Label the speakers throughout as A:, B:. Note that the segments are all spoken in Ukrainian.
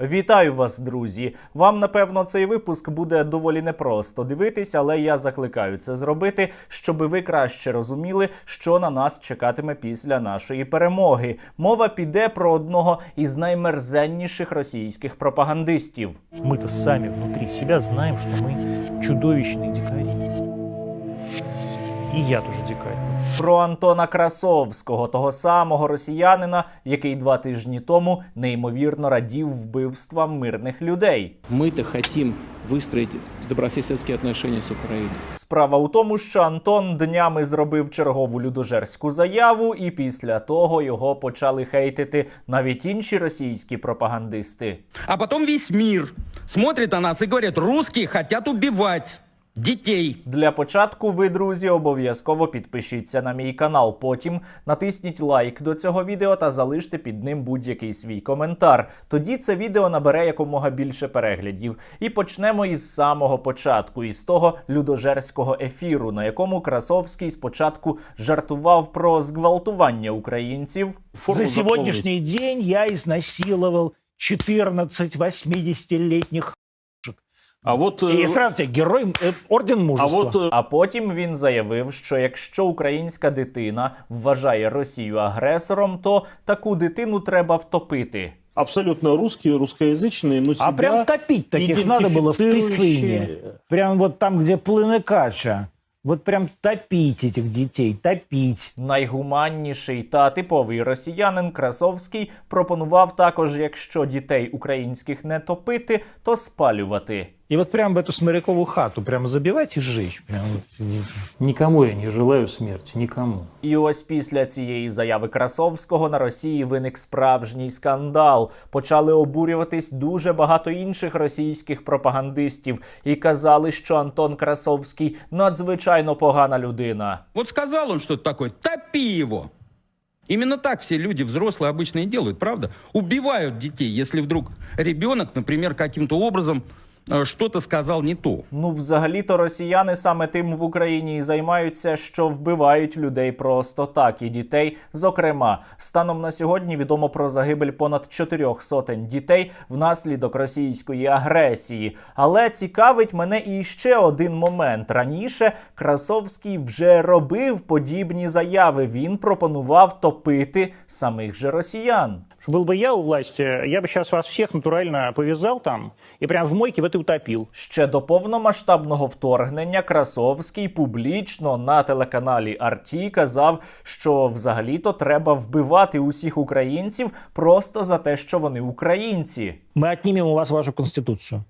A: Вітаю вас, друзі! Вам напевно цей випуск буде доволі непросто дивитись, але я закликаю це зробити, щоб ви краще розуміли, що на нас чекатиме після нашої перемоги. Мова піде про одного із наймерзенніших російських пропагандистів.
B: Мы-то сами внутри себя знаем, что мы чудовищные дикари. И я тоже дикарь.
A: Про Антона Красовського, того самого росіянина, який два тижні тому неймовірно радів вбивствам мирних людей.
C: Мы-то хотим выстроить добрососедские отношения с Украиной.
A: Справа у тому, що Антон днями зробив чергову людожерську заяву, і після того його почали хейтити навіть інші російські пропагандисти.
D: А потом весь мир смотрит на нас и говорит, русские хотят убивать детей.
A: Для початку ви, друзі, обов'язково підпишіться на мій канал. Потім натисніть лайк до цього відео та залиште під ним будь-який свій коментар. Тоді це відео набере якомога більше переглядів. І почнемо із самого початку, із того людожерського ефіру, на якому Красовський спочатку жартував про зґвалтування українців.
B: За сегодняшний день я изнасиловал 14 80-летних
E: А вот, э,
B: И сразу тебе герой, э, орден
E: а
B: мужества.
E: вот э,
A: А потім він заявив, що якщо українська дитина вважає Росію агресором, то таку дитину треба втопити.
E: абсолютно русские, русскоязычные, но себя
B: А прям топить таких надо было в
E: идентифицирующие-
B: Песыне. Прям вот там, где плыны кача. Вот прям топить этих детей, топить.
A: Найгуманніший та типовий росіянин Красовський пропонував також, якщо дітей українських не топити, то спалювати.
B: И вот прям в эту сморяковую хату прям забивать и сжечь. Прям вот сидите.
F: Никому я не желаю смерти, никому.
A: І ось після цієї заяви Красовського на Росії виник справжній скандал. Почали обурюватись дуже багато інших російських пропагандистів і казали, що Антон Красовський надзвичайно погана людина.
D: Вот сказал он что-то такое, топи его. Именно так все люди взрослые обычно и делают, правда? Убивают детей, если вдруг ребенок, например, каким-то образом э, что-то сказал не то.
A: Ну, взагалі-то росіяни саме тим в Україні і займаються, що вбивають людей просто так, і дітей. Зокрема, станом на сьогодні відомо про загибель понад чотирьох сотень дітей внаслідок російської агресії. Але цікавить мене і ще один момент. Раніше Красовський вже робив подібні заяви. Він пропонував топити самих же росіян.
B: Что был бы я у власти, я бы сейчас вас всех натурально повязал там и прям в мойке в этой утопил.
A: Ще до повномасштабного вторгнення Красовський публічно на телеканалі Арті казав, що взагалі-то треба вбивати усіх українців просто за те, що вони українці.
B: Мы отнимем у вас вашу конституцию.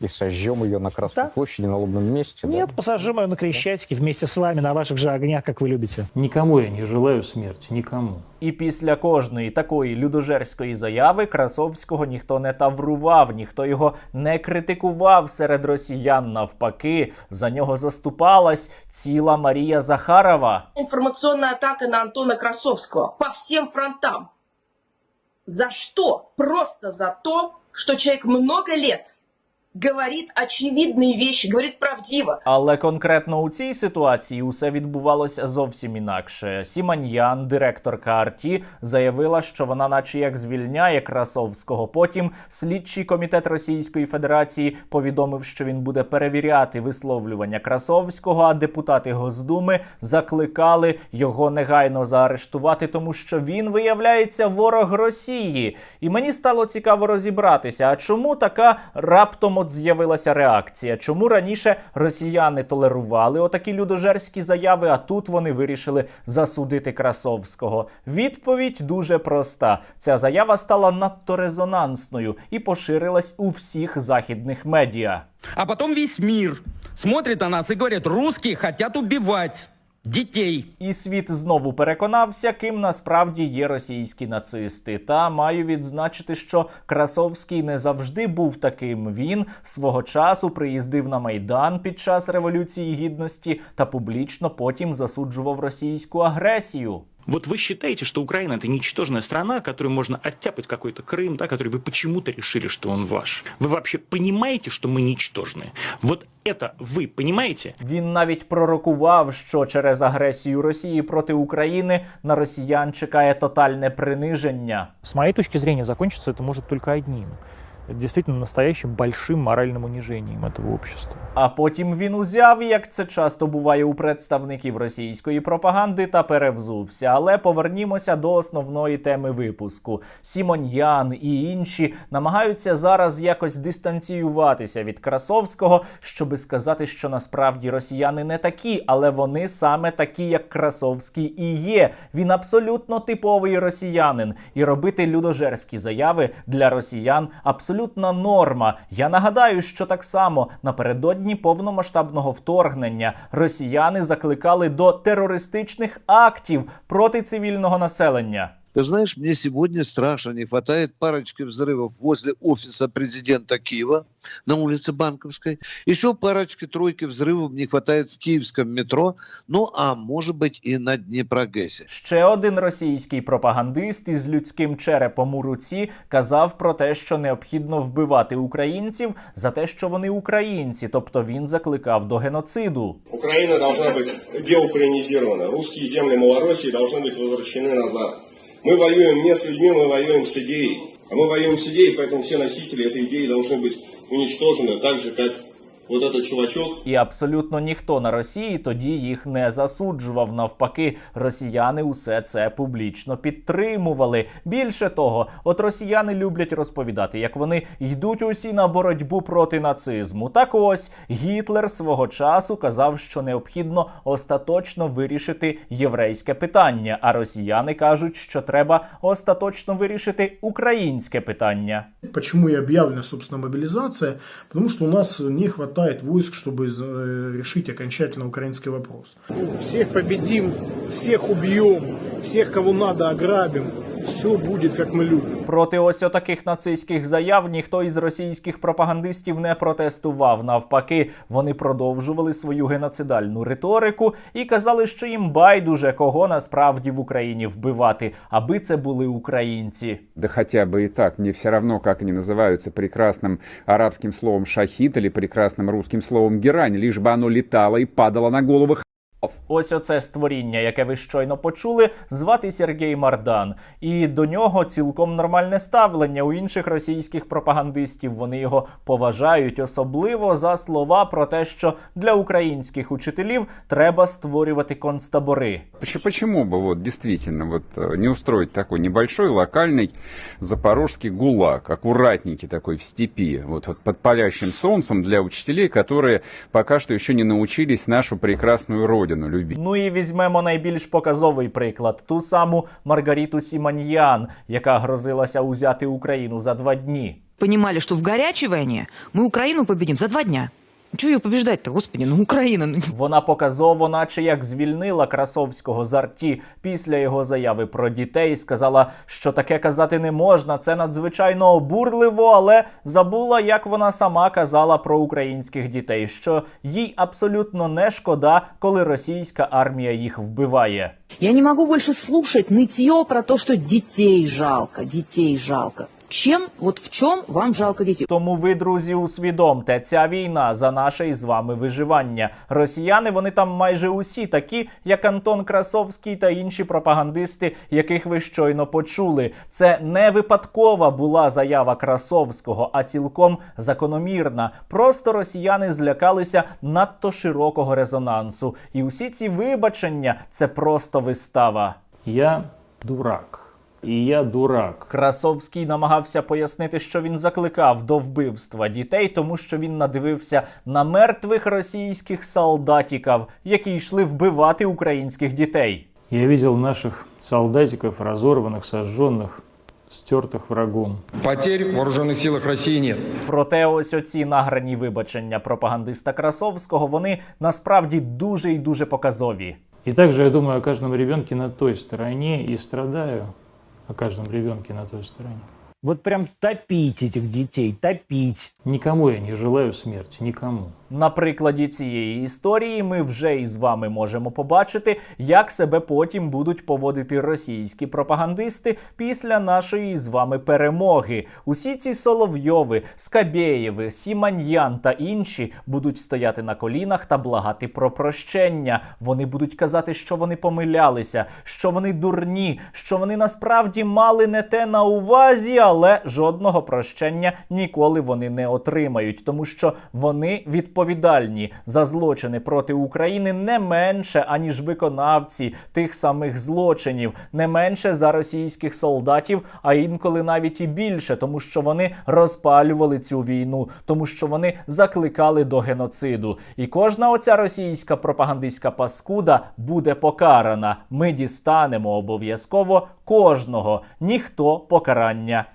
G: и сожжем ее на Красной
B: Да.
G: площади на лобном месте. да?
B: Нет, ее на Крещатике вместе с вами на ваших же огнях, как вы любите.
F: Никому я не желаю смерти, никому.
A: І після кожної такої людожерської заяви Красовського ніхто не таврував, ніхто його не критикував серед росіян. Навпаки, за нього заступалась ціла Марія Захарова.
H: информационная атака на Антона Красовского по всем фронтам. За что? Просто за то, что человек много лет говорит очевидные вещи, говорит правдиво.
A: Але конкретно у цій ситуації усе відбувалося зовсім інакше. Сіманьян, директорка Арті, заявила, що вона, наче як звільняє Красовського. Потім слідчий комітет Російської Федерації повідомив, що він буде перевіряти висловлювання Красовського. А депутати Госдуми закликали його негайно заарештувати, тому що він виявляється ворог Росії. І мені стало цікаво розібратися, а чому така раптом от з'явилася реакція? Чому раніше росіяни толерували отакі людожерські заяви, а тут вони вирішили засудити Красовського? Відповідь дуже проста: ця заява стала надто резонансною і поширилась у всіх західних медіа.
D: А потом весь мир смотрит на нас и говорит, русские хотят убивать детей.
A: І світ знову переконався, ким насправді є російські нацисти. Та маю відзначити, що Красовський не завжди був таким. Він свого часу приїздив на майдан під час революції гідності та публічно потім засуджував російську агресію.
I: Вот вы считаете, что Украина это ничтожная страна, которую можно оттяпать какой-то Крым, да, который вы почему-то решили, что он ваш. Вы вообще понимаете, что мы ничтожные? Вот это вы понимаете?
A: Він навіть пророкував, що через агресію Росії проти України на росіян чекає тотальне приниження.
J: С моей точки зрения, закончиться это может только одним. Действительно настоящим большим моральным унижением этого общества.
A: А потім він узяв, як це часто буває у представників російської пропаганди, та перевзувся. Але повернімося до основної теми випуску. Сімоньян і інші намагаються зараз якось дистанціюватися від Красовського, щоби сказати, що насправді росіяни не такі, але вони саме такі, як Красовський і є. Він абсолютно типовий росіянин, і робити людожерські заяви для росіян абсолютна норма. Я нагадаю, що так само напередодні повномасштабного вторгнення росіяни закликали до терористичних актів проти цивільного населення.
K: Ты знаешь, мне сегодня страшно не хватает парочки взрывов возле офиса президента Киева на улице Банковской. Еще парочки-тройки взрывов не хватает в киевском метро, ну а может быть и на Днепрогэсе.
A: Ще один російський пропагандист із людським черепом у руці казав про те, що необхідно вбивати українців за те, що вони українці, тобто він закликав до геноциду.
L: Украина должна быть деукраинизирована. Русские земли Малороссии должны быть возвращены назад. Мы воюем не с людьми, мы воюем с идеей. А мы воюем с идеей, поэтому все носители этой идеи должны быть уничтожены, так же, как вот этот чувачок,
A: І абсолютно ніхто на Росії тоді їх не засуджував. Навпаки, росіяни усе це публічно підтримували. Більше того, от росіяни люблять розповідати, як вони йдуть усі на боротьбу проти нацизму. Так ось Гітлер свого часу казав, що необхідно остаточно вирішити єврейське питання. А росіяни кажуть, що треба остаточно вирішити українське питання.
L: Почему и объявлена, собственно, мобилизация? Потому что у нас не хватает войск, чтобы э, решить окончательно украинский вопрос. Всех победим, всех убьем, всех, кого надо, ограбим Все будет, как мы любим.
A: Проти ось отаких нацистських заяв ніхто із російських пропагандистів не протестував. Навпаки, вони продовжували свою геноцидальну риторику і казали, що їм байдуже кого насправді в Україні вбивати, аби це були українці.
G: Да хотя бы и так, мне все равно, как они называются прекрасным арабским словом шахид или прекрасным русским словом герань, лишь бы оно летало и падало на головы
A: Ось оце створіння, яке ви щойно почули, звати Сергій Мардан. І до нього цілком нормальне ставлення у інших російських пропагандистів. Вони його поважають, особливо за слова про те, що для українських учителів треба створювати концтабори.
G: Почему, почему бы вот действительно вот э, не устроить такой небольшой локальный запорожский гулаг, аккуратненький такой в степи, вот, вот под палящим солнцем для учителей, которые пока что еще не научились нашу прекрасную родину любить.
A: Ну і візьмемо найбільш показовий приклад: ту саму Маргаріту Сіманьян, яка грозилася узяти Україну за два дні.
H: Понімали, що в гарячій війні ми Україну побідім за два дня. Чего ее побеждать-то, господи, ну Украина. ну,
A: Вона показово, наче як звільнила Красовського з арті після його заяви про дітей, сказала, що таке казати не можна. Це надзвичайно обурливо, але забула, як вона сама казала про українських дітей, що їй абсолютно не шкода, коли російська армія їх вбиває.
H: Я не могу больше слушать нытье про то, что детей жалко, детей жалко. Чем, вот в чем вам жалко детей?
A: Тому ви, друзі, усвідомте, ця війна за наше і з вами виживання. Росіяни вони там майже усі такі, як Антон Красовський та інші пропагандисти, яких ви щойно почули. Це не випадкова була заява Красовського, а цілком закономірна. Просто росіяни злякалися надто широкого резонансу. І усі ці вибачення це просто вистава.
F: Я дурак. И я дурак.
A: Красовський намагався пояснити, що він закликав до вбивства дітей, тому що він надивився на мертвих російських солдатіків, які йшли вбивати українських дітей.
F: Я видел наших солдатиков, разорванных, сожженных, стертых врагом.
L: Потерь в вооруженных силах России нет.
A: Проте, ось оці награні вибачення пропагандиста Красовського вони насправді дуже і дуже показові.
F: И также я думаю о каждом ребенке на той стороне и страдаю о каждом ребенке на той стороне.
B: Вот прям топить этих детей, топить.
F: Никому я не желаю смерти, никому.
A: На прикладі цієї історії ми вже із вами можемо побачити, як себе потім будуть поводити російські пропагандисти після нашої з вами перемоги. Усі ці Соловйови, Скабєєви, Сіманьян та інші будуть стояти на колінах та благати про прощення. Вони будуть казати, що вони помилялися, що вони дурні, що вони насправді мали не те на увазі, але жодного прощення ніколи вони не отримають, тому що вони відповідальні за злочини проти України не менше аніж виконавці тих самих злочинів, не менше за російських солдатів, а інколи навіть і більше, тому що вони розпалювали цю війну, тому що вони закликали до геноциду. І кожна оця російська пропагандистська паскуда буде покарана. Ми дістанемо обов'язково кожного. Ніхто покарання